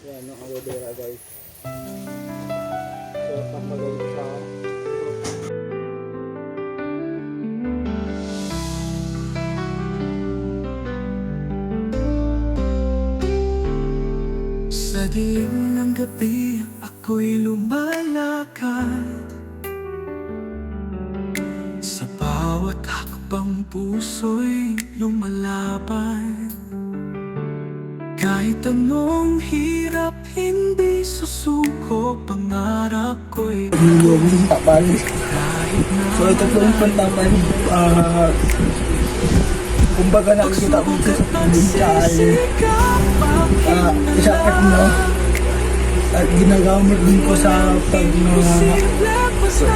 Yan, yung aloe vera guys. So, papagay sa... Sa dilim ng gabi, ako'y lumalakad. Sa bawat hakbang puso'y lumalaban Kahit anong hirap, hindi susuko Pangarap ko'y Yung tapal. So, ito po yung pantapan. Ah... kumbaga nakikita ko ito sa probinsya ay ah, isakit mo at ginagamit din ko sa pag mga So,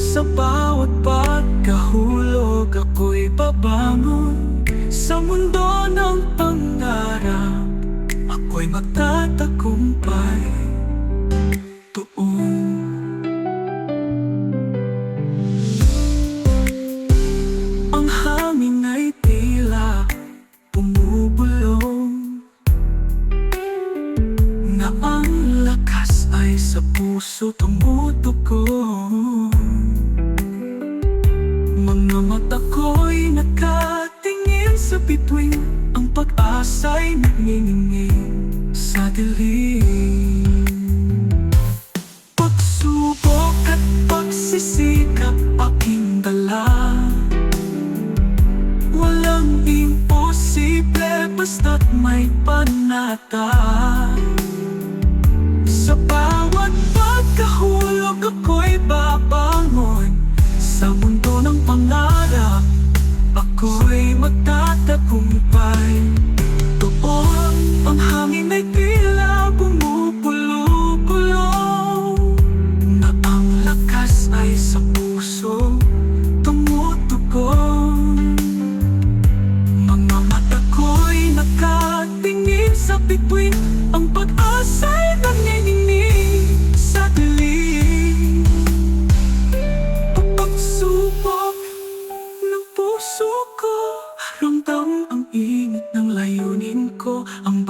Sa bawat pagkahulog ako'y babangon Sa mundo ng pangarap Ako'y magtatagumpay. Tuon. Ang hangin ay tila bumubulong Na ang lakas ay sa puso tumutugon sa bituin Ang pag-asa'y nagniningin sa dilim. Pagsubok at pagsisikap aking dala. Walang imposible basta't may panata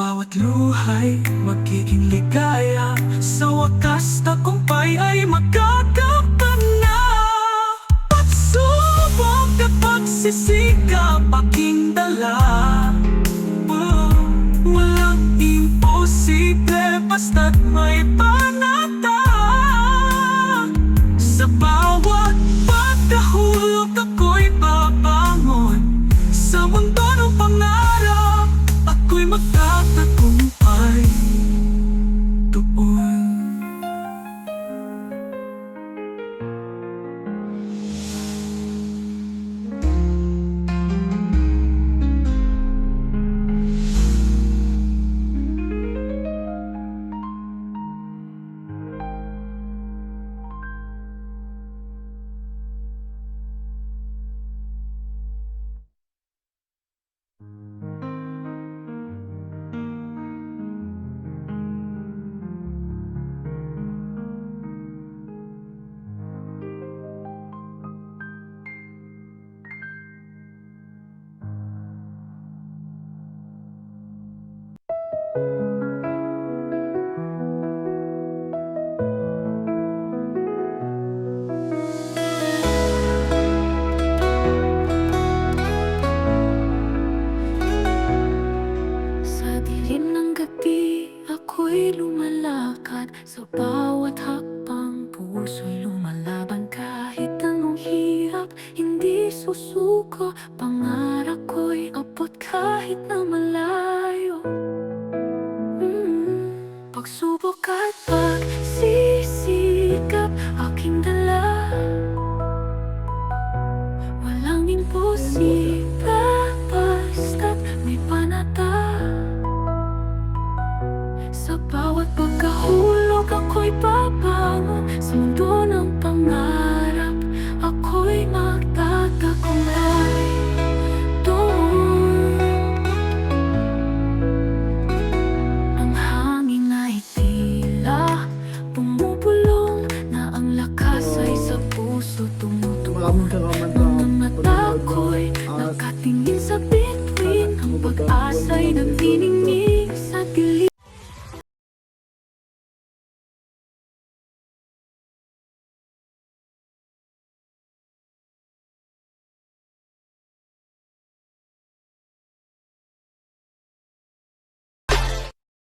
bawat luhay magiging ligaya. Sa wakas tagumpay ay magkakamtan na. Pagsubok at pagsisikap aking dala. Walang imposible basta't may panata ako'y lumalakad. Sa bawat hakbang, puso'y lumalaban. Kahit anong hirap, hindi susuko. Pangarap ko'y abot kahit na malayo Pagsubok at